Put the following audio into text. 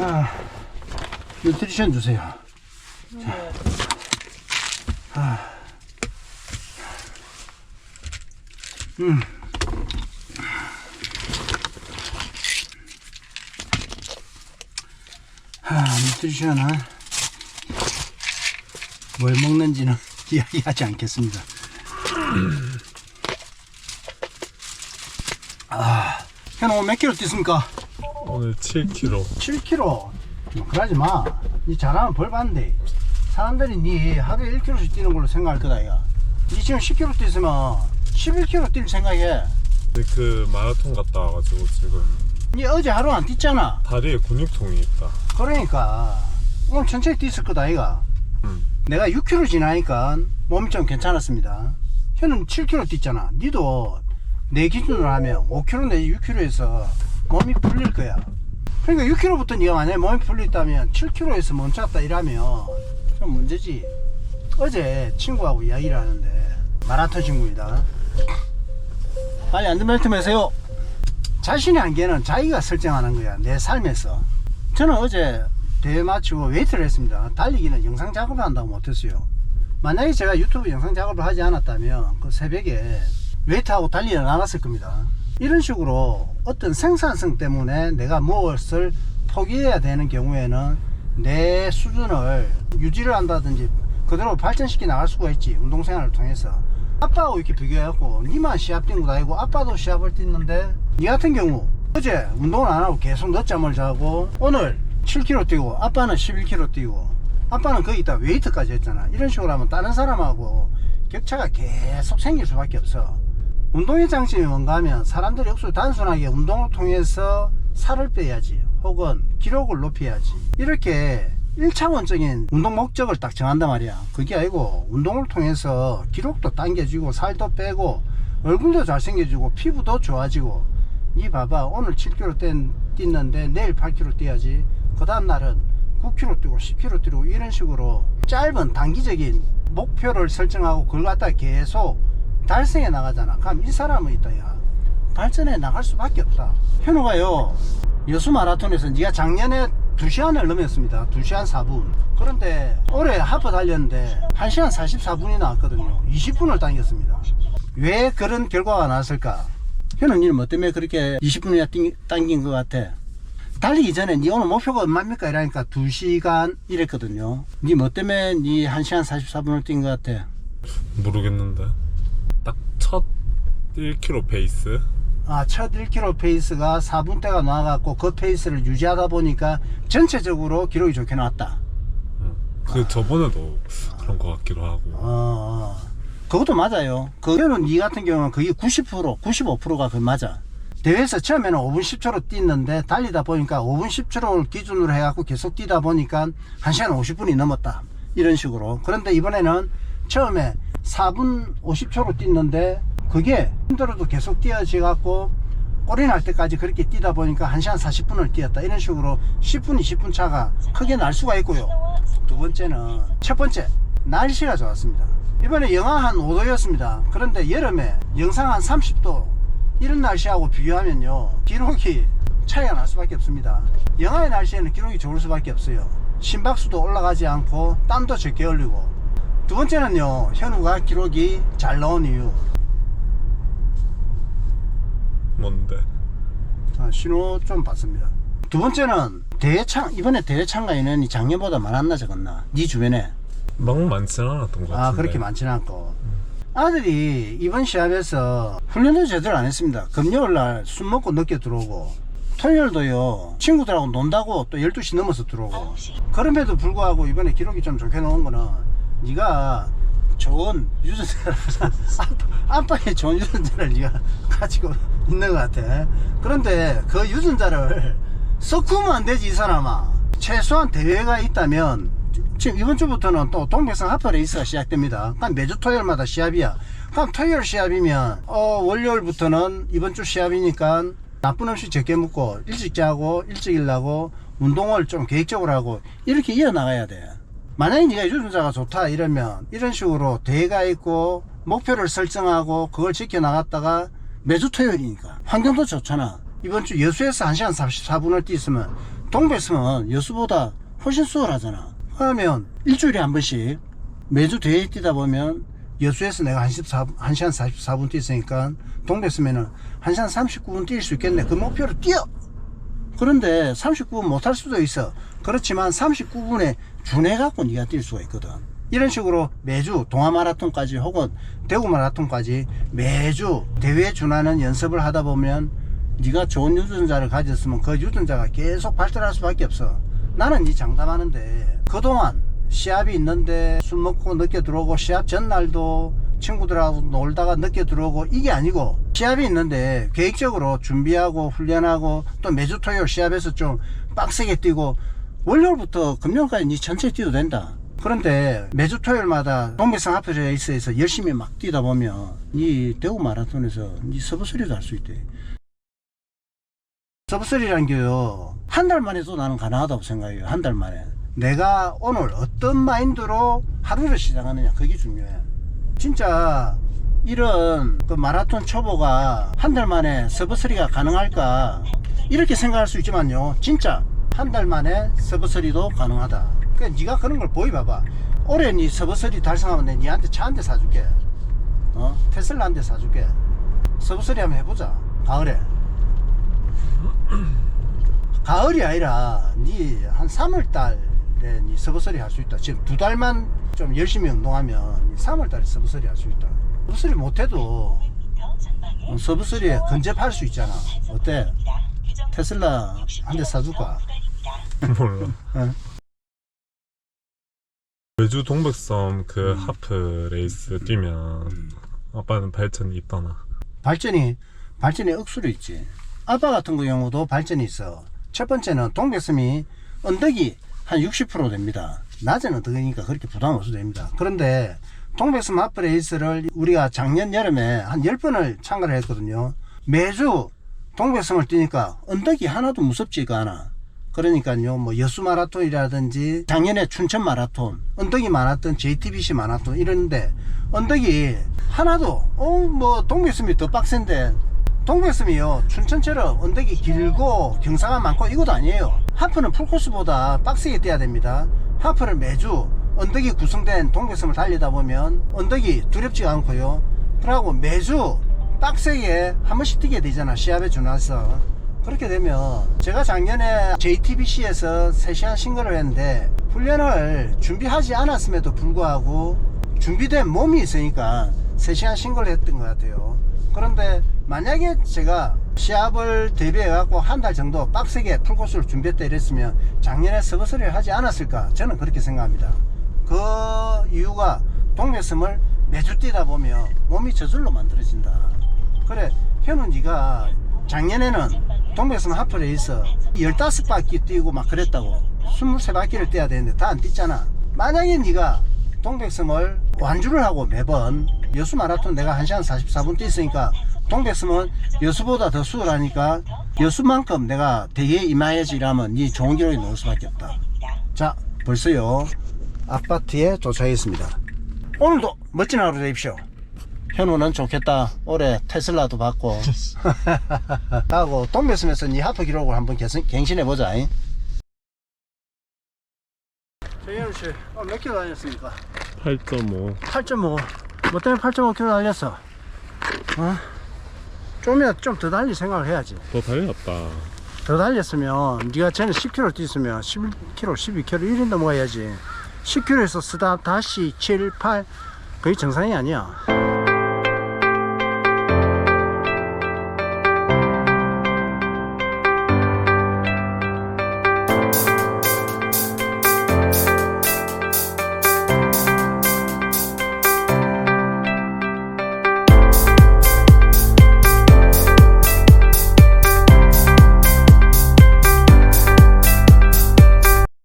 아, 뉴트리션 주세요. 자. 아. 음. 아, 뉴트리션은 뭘 먹는지는 이야기하지 않겠습니다. 아, 형 오늘 몇 킬로 뛰습니까? 오늘 7kg 7kg. 뭐 그러지 마. 니 잘하면 벌 받는데. 사람들이 니 하루에 1kg씩 뛰는 걸로 생각할 거다, 이가. 니 지금 10kg 뛰으면 11kg 뛸 생각해. 근데 그 마라톤 갔다 와가지고 지금 니 어제 하루 안 뛰잖아. 다리에 근육통이 있다 그러니까 오늘 천천히 뛰었을 거다, 이가. 음. 내가 6kg 지나니까 몸이 좀 괜찮았습니다. 현은 7kg 뛰잖아. 니도 내 기준으로 하면 5kg 내지 6kg에서 몸이 풀릴 거야. 그러니까 6kg부터 네가 만약에 몸이 풀렸다면 7kg에서 멈췄다 이러면 좀 문제지. 어제 친구하고 이야기를 하는데 마라톤 친구이다. 빨리 안전벨트 매세요. 자신의 한계는 자기가 설정하는 거야. 내 삶에서. 저는 어제 대회 마치고 웨이트를 했습니다. 달리기는 영상 작업을 한다고 못했어요. 만약에 제가 유튜브 영상 작업을 하지 않았다면 그 새벽에 웨이트하고 달리러 나갔을 겁니다. 이런 식으로 어떤 생산성 때문에 내가 무엇을 포기해야 되는 경우에는 내 수준을 유지를 한다든지 그대로 발전시켜 나갈 수가 있지 운동생활을 통해서. 아빠하고 이렇게 비교해갖고 니만 시합 뛴거 다니고 아빠도 시합을 뛰는데 니 같은 경우 어제 운동을 안 하고 계속 늦잠을 자고 오늘 7km 뛰고 아빠는 11km 뛰고 아빠는 거기다 웨이트까지 했잖아. 이런 식으로 하면 다른 사람하고 격차가 계속 생길 수밖에 없어 운동의 장점이 뭔가 하면 사람들이 역수 단순하게 운동을 통해서 살을 빼야지 혹은 기록을 높여야지. 이렇게 1차원적인 운동 목적을 딱 정한단 말이야. 그게 아니고 운동을 통해서 기록도 당겨지고 살도 빼고 얼굴도 잘생겨지고 피부도 좋아지고. 니 봐봐 오늘 7km 뛴, 뛰는데 내일 8km 뛰어야지. 그 다음날은 9km 뛰고 10km 뛰고 이런 식으로 짧은 단기적인 목표를 설정하고 그걸 갖다 계속 달성해 나가잖아. 그럼 이 사람은 있다 야. 발전해 나갈 수밖에 없다. 현우가요 여수 마라톤에서 네가 작년에 2시간을 넘었습니다. 2시간 4분. 그런데 올해 하프 달렸는데 1시간 44분이 나왔거든요. 20분을 당겼습니다. 왜 그런 결과가 나왔을까? 현우님은 뭐 때문에 그렇게 20분이나 당긴 것 같아? 달리기 전에 니 오늘 목표가 얼마입니까? 이러니까 2시간 이랬거든요. 니 뭐 때문에 니 1시간 44분을 뛴 것 같아? 모르겠는데. 딱 첫 1kg 페이스 아, 첫 1km 페이스가 4분대가 나와갖고 그 페이스를 유지하다 보니까 전체적으로 기록이 좋게 나왔다. 음. 그 저번에도 그런 것 같기도 하고 어, 어. 그것도 맞아요. 그거는 니 같은 경우는 거의 90%, 95%가 그 맞아. 대회에서 처음에는 5분 10초로 뛰는데 달리다 보니까 5분 10초를 기준으로 해갖고 계속 뛰다 보니까 1시간 50분이 넘었다. 이런 식으로. 그런데 이번에는 처음에 4분 50초로 뛰는데 그게 힘들어도 계속 뛰어지 갖고 꼬리 날 때까지 그렇게 뛰다 보니까 1시간 40분을 뛰었다. 이런 식으로 10분, 20분 차가 크게 날 수가 있고요. 두 번째는 첫 번째 날씨가 좋았습니다. 이번에 영하 한 5도였습니다. 그런데 여름에 영상 한 30도 이런 날씨하고 비교하면요 기록이 차이가 날 수밖에 없습니다. 영하의 날씨에는 기록이 좋을 수밖에 없어요. 심박수도 올라가지 않고 땀도 적게 흘리고 두 번째는요 현우가 기록이 잘 나온 이유. 뭔데? 아, 신호 좀 봤습니다. 두 번째는 대회 참 이번에 대회 참가 인원이 작년보다 많았나 적었나? 네 주변에. 막 많지는 않았던 것 같은데. 아 그렇게 많지는 않고. 아들이 이번 시합에서 훈련도 제대로 안 했습니다. 금요일 날 술 먹고 늦게 들어오고 토요일도요 친구들하고 논다고 또 12시 넘어서 들어오고. 그럼에도 불구하고 이번에 기록이 좀 좋게 나온 거는 네가 좋은 유전자를 아빠의 좋은 유전자를 네가 가지고 있는 것 같아. 그런데 그 유전자를 섞으면 안 되지 이 사람아. 최소한 대회가 있다면 지금 이번 주부터는 또 동백성 하프 레 이스가 시작됩니다. 그럼 매주 토요일마다 시합이야. 그럼 토요일 시합이면 어 월요일부터는 이번 주 시합이니까 나쁜 음식 적게 먹고 일찍 자고 일찍 일하고 운동을 좀 계획적으로 하고 이렇게 이어나가야 돼 만약에 네가 유전자가 좋다 이러면 이런 식으로 대회가 있고 목표를 설정하고 그걸 지켜나갔다가 매주 토요일이니까 환경도 좋잖아 이번 주 여수에서 1시간 44분을 뛰었으면 동백섬은 여수보다 훨씬 수월하잖아. 그러면 일주일에 한 번씩 매주 대회 뛰다 보면 여수에서 내가 1 1시간 44분 뛰었으니까 동백섬에는 1시간 39분 뛸 수 있겠네. 그 목표로 뛰어! 그런데 39분 못할 수도 있어. 그렇지만 39분에 준해갖고 네가 뛸 수가 있거든. 이런 식으로 매주 동아 마라톤까지 혹은 대구 마라톤까지 매주 대회에 준하는 연습을 하다 보면 네가 좋은 유전자를 가졌으면 그 유전자가 계속 발달할 수밖에 없어. 나는 이 장담하는데 그동안 시합이 있는데 술 먹고 늦게 들어오고 시합 전날도 친구들하고 놀다가 늦게 들어오고 이게 아니고 시합이 있는데 계획적으로 준비하고 훈련하고 또 매주 토요일 시합에서 좀 빡세게 뛰고 월요일부터 금요일까지 니 전체 뛰어도 된다. 그런데 매주 토요일마다 동백성 하프 레이스에서 열심히 막 뛰다 보면 이 대구 마라톤에서 니 서브스리도 할 수 있대. 서브스리란 게요 한 달 만에도 나는 가능하다고 생각해요. 한 달 만에. 내가 오늘 어떤 마인드로 하루를 시작하느냐 그게 중요해. 진짜 이런 그 마라톤 초보가 한 달 만에 서브스리가 가능할까 이렇게 생각할 수 있지만요 진짜 한 달 만에 서브스리도 가능하다 그러니까 네가 그런 걸 보여봐봐 올해 네 서브스리 달성하면 내 니한테 차 한 대 사줄게 어 테슬라 한 대 사줄게 서브스리 한번 해보자 가을에 가을이 아니라 니한 3월달에 니 서브서리 할 수 있다. 지금 두 달만 좀 열심히 운동하면 3월달에 서브서리 할 수 있다. 서브서리 못해도 어, 서브서리에 근접할 수 있잖아. 어때? 테슬라 한 대 사줄까? 몰라. 응. 매주 동백섬 그 하프 레이스 뛰면 아빠는 발전이 있다나. 발전이 발전이 억수로 있지. 아빠 같은 경우도 발전이 있어. 첫 번째는 동백섬이 언덕이 한 60% 됩니다. 낮은 언덕이니까 그렇게 부담 없어도 됩니다. 그런데 동백섬 하프 레이스를 우리가 작년 여름에 한 10번을 참가를 했거든요. 매주 동백섬을 뛰니까 언덕이 하나도 무섭지가 않아. 그러니까요, 뭐 여수 마라톤이라든지 작년에 춘천 마라톤, 언덕이 많았던 JTBC 마라톤 이런데 언덕이 하나도 어뭐 동백섬이 더 빡센데 동백섬이요 춘천처럼 언덕이 길고 경사가 많고 이것도 아니에요. 하프는 풀코스보다 빡세게 뛰어야 됩니다. 하프는 매주 언덕이 구성된 동백섬을 달리다 보면 언덕이 두렵지가 않고요. 그러고 매주 빡세게 한 번씩 뛰게 되잖아 시합에 준해서 그렇게 되면 제가 작년에 JTBC에서 3시간 싱글을 했는데 훈련을 준비하지 않았음에도 불구하고 준비된 몸이 있으니까 3시간 싱글을 했던 것 같아요. 그런데 만약에 제가 시합을 대비해 갖고 한 달 정도 빡세게 풀코스를 준비했다 이랬으면 작년에 서버서리를 하지 않았을까 저는 그렇게 생각합니다. 그 이유가 동백섬을 매주 뛰다 보면 몸이 저절로 만들어진다. 그래 현우 네가 작년에는 동백섬 하프레이스 15바퀴 뛰고 막 그랬다고 23바퀴를 뛰어야 되는데 다 안 뛰잖아. 만약에 네가 동백섬을 완주를 하고 매번 여수 마라톤 내가 1시간 44분 뛰었으니까 동백섬은 여수보다 더 수월하니까 여수만큼 내가 대회에 임해야지 이라면 네 좋은 기록이 나올 수밖에 없다. 자 벌써요. 아파트에 도착했습니다. 오늘도 멋진 하루 되십시오 현우는 좋겠다 올해 테슬라도 받고 하고 동백섬에서 네 하프 기록을 한번 갱신해 보자 최현우 씨 오늘 몇 킬로 다녔습니까? 8.5. 8.5. 뭐 때문에 8.5km 달렸어? 어? 좀이야 좀더 달릴 생각을 해야지. 더 달렸다. 더 달렸으면 네가 전에 10km 뛰었으면 11km, 12km 1인 넘어가야지. 10km에서 스탑 다시 7, 8 거의 정상이 아니야.